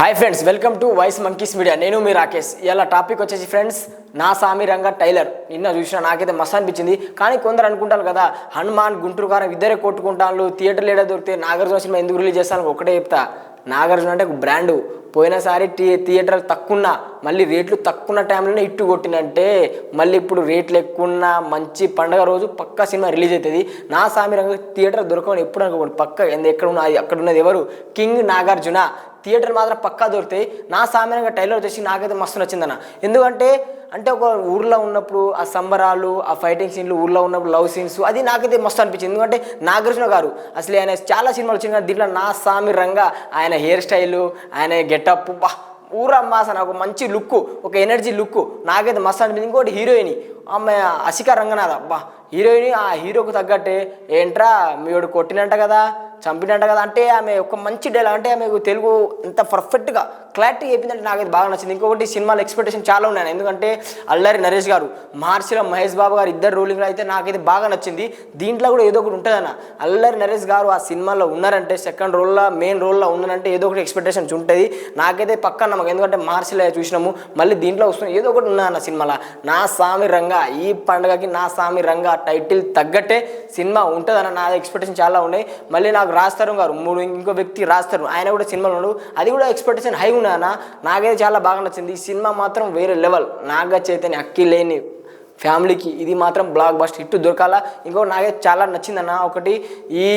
Hi friends welcome to voice monkeys media నేను మీ రాకేష్. ఇలా టాపిక్ వచ్చేసి ఫ్రెండ్స్ నా సామి రంగ టైలర్. నిన్న చూసిన నాకైతే మస్తు అనిపించింది. కానీ కొందరు అనుకుంటారు కదా హనుమాన్ గుంటూరు కారం ఇద్దరే కొట్టుకుంటాను థియేటర్లు ఏడా దొరికితే నాగార్జున సినిమా ఎందుకు రిలీజ్ చేస్తాను ఒకటే చెప్తా. నాగార్జున అంటే ఒక బ్రాండు. పోయినసారి టీ థియేటర్ తక్కువ మళ్ళీ రేట్లు తక్కువ టైంలోనే ఇట్టు కొట్టినంటే మళ్ళీ ఇప్పుడు రేట్లు ఎక్కువ మంచి పండగ రోజు పక్కా సినిమా రిలీజ్ అవుతుంది నా సామి రంగ థియేటర్ దొరకని ఎప్పుడు అనుకోండి పక్క ఎందు- ఎక్కడ ఉన్నది అక్కడ ఉన్నది ఎవరు? కింగ్ నాగార్జున. థియేటర్ మాత్రం పక్కా దొరుకుతాయి. నా సామాన్యంగా టైలర్ వచ్చేసి నాకైతే మస్తు నచ్చిందన్న. ఎందుకంటే అంటే ఒక ఊర్లో ఉన్నప్పుడు ఆ సంబరాలు ఆ ఫైటింగ్ సీన్లు ఊర్లో ఉన్నప్పుడు లవ్ సీన్స్ అది నాకైతే మస్తు అనిపించింది. ఎందుకంటే నాగార్జున గారు అసలు ఆయన చాలా సినిమాలు వచ్చింది కానీ దీంట్లో నా సామి రంగా ఆయన హెయిర్ స్టైలు ఆయన గెటప్ బా ఊర మాసన ఒక మంచి లుక్ ఒక ఎనర్జీ లుక్ నాకైతే మస్తు అనిపించింది. ఇంకోటి హీరోయిన్ ఆమె అసిక రంగనాథ్ అబ్బా హీరోయిన్ ఆ హీరోకు తగ్గట్టే ఏంట్రా మీడు కొట్టినంట కదా చంపినంట కదా అంటే ఆమె ఒక మంచి డైలాగ్ అంటే ఆమె తెలుగు ఎంత పర్ఫెక్ట్గా క్లారిటీ చెప్పిందంటే నాకు అది బాగా నచ్చింది. ఇంకొకటి సినిమాలో ఎక్స్పెక్టేషన్ చాలా ఉన్నాయి. ఎందుకంటే అల్లరి నరేష్ గారు మార్చిలో మహేష్ బాబు గారు ఇద్దరు రోలింగ్లో అయితే నాకైతే బాగా నచ్చింది. దీంట్లో కూడా ఏదో ఒకటి ఉంటుందన్న. అల్లరి నరేష్ గారు ఆ సినిమాలో ఉన్నారంటే సెకండ్ రోల్లో మెయిన్ రోల్లో ఉన్నారంటే ఏదో ఒకటి ఎక్స్పెక్టేషన్స్ ఉంటుంది. నాకైతే పక్క నమ్మకం. ఎందుకంటే మార్చిలో చూసినాము మళ్ళీ దీంట్లో వస్తున్నాం ఏదో ఒకటి ఉన్నదన్న సినిమాలో. నా స్వామి రంగా ఈ పండుగకి నా సామి రంగా టైటిల్ తగ్గట్టే సినిమా ఉంటుందన్న నా ఎక్స్పెక్టేషన్ చాలా ఉన్నాయి. మళ్ళీ నాకు రాస్తారు గారు మూడు ఇంకో వ్యక్తి రాస్తారు ఆయన కూడా సినిమాలో ఉన్నాడు. అది కూడా ఎక్స్పెక్టేషన్ హై ఉన్నాయన్న నాకైతే చాలా బాగా నచ్చింది. ఈ సినిమా మాత్రం వేరే లెవెల్ నాగ చైతన్య అక్కి లేని ఫ్యామిలీకి ఇది మాత్రం బ్లాక్ బస్ట్ హిట్ దొరకాల. ఇంకో నాకైతే చాలా నచ్చిందన్న. ఒకటి ఈ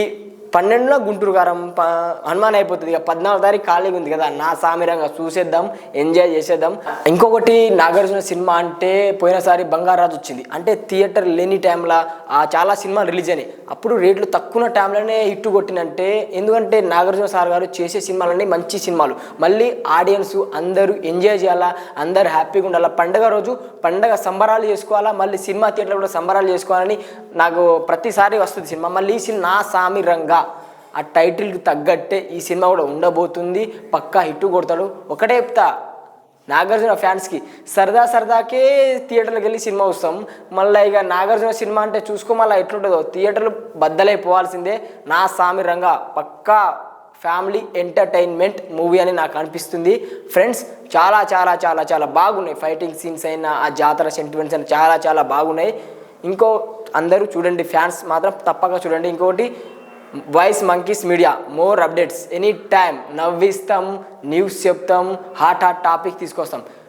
పన్నెండులో గుంటూరు గారం ప హనుమాన్ అయిపోతుంది. ఇక పద్నాలుగు తారీఖు ఖాళీగా ఉంది కదా. నా సామిరంగా చూసేద్దాం ఎంజాయ్ చేసేద్దాం. ఇంకొకటి నాగార్జున సినిమా అంటే పోయినసారి బంగారాజు వచ్చింది. అంటే థియేటర్ లేని టైంలో ఆ చాలా సినిమాలు రిలీజ్ అయినాయి. అప్పుడు రేట్లు తక్కువ టైంలోనే హిట్ కొట్టినంటే ఎందుకంటే నాగార్జున సార్ గారు చేసే సినిమాలన్నీ మంచి సినిమాలు. మళ్ళీ ఆడియన్స్ అందరూ ఎంజాయ్ చేయాలా అందరూ హ్యాపీగా ఉండాలా? పండగ రోజు పండగ సంబరాలు చేసుకోవాలా? మళ్ళీ సినిమా థియేటర్లో కూడా సంబరాలు చేసుకోవాలని నాకు ప్రతిసారి వస్తుంది సినిమా. మళ్ళీ ఈ సినిమా నా సామి రంగా ఆ టైటిల్కి తగ్గట్టే ఈ సినిమా కూడా ఉండబోతుంది. పక్కా హిట్ కొడతాడు. ఒకటే చెప్తా నాగార్జున ఫ్యాన్స్కి. సరదా సరదాకే థియేటర్కి వెళ్ళి సినిమా వస్తాం మళ్ళీ ఇక నాగార్జున సినిమా అంటే చూసుకో మళ్ళీ ఎట్లుంటుందో. థియేటర్లు బద్దలైపోవాల్సిందే నా సామి రంగా పక్కా ఫ్యామిలీ ఎంటర్టైన్మెంట్ మూవీ అని నాకు అనిపిస్తుంది. ఫ్రెండ్స్ చాలా చాలా చాలా చాలా బాగున్నాయి ఫైటింగ్ సీన్స్ అయినా ఆ జాతర సెంటిమెంట్స్ అయినా చాలా చాలా బాగున్నాయి. ఇంకో అందరూ చూడండి ఫ్యాన్స్ మాత్రం తప్పక చూడండి. ఇంకోటి voice monkeys media more updates any time నవ్విస్తాం news చెప్తాం హాట్ హాట్ టాపిక్ తీసుకొస్తాం.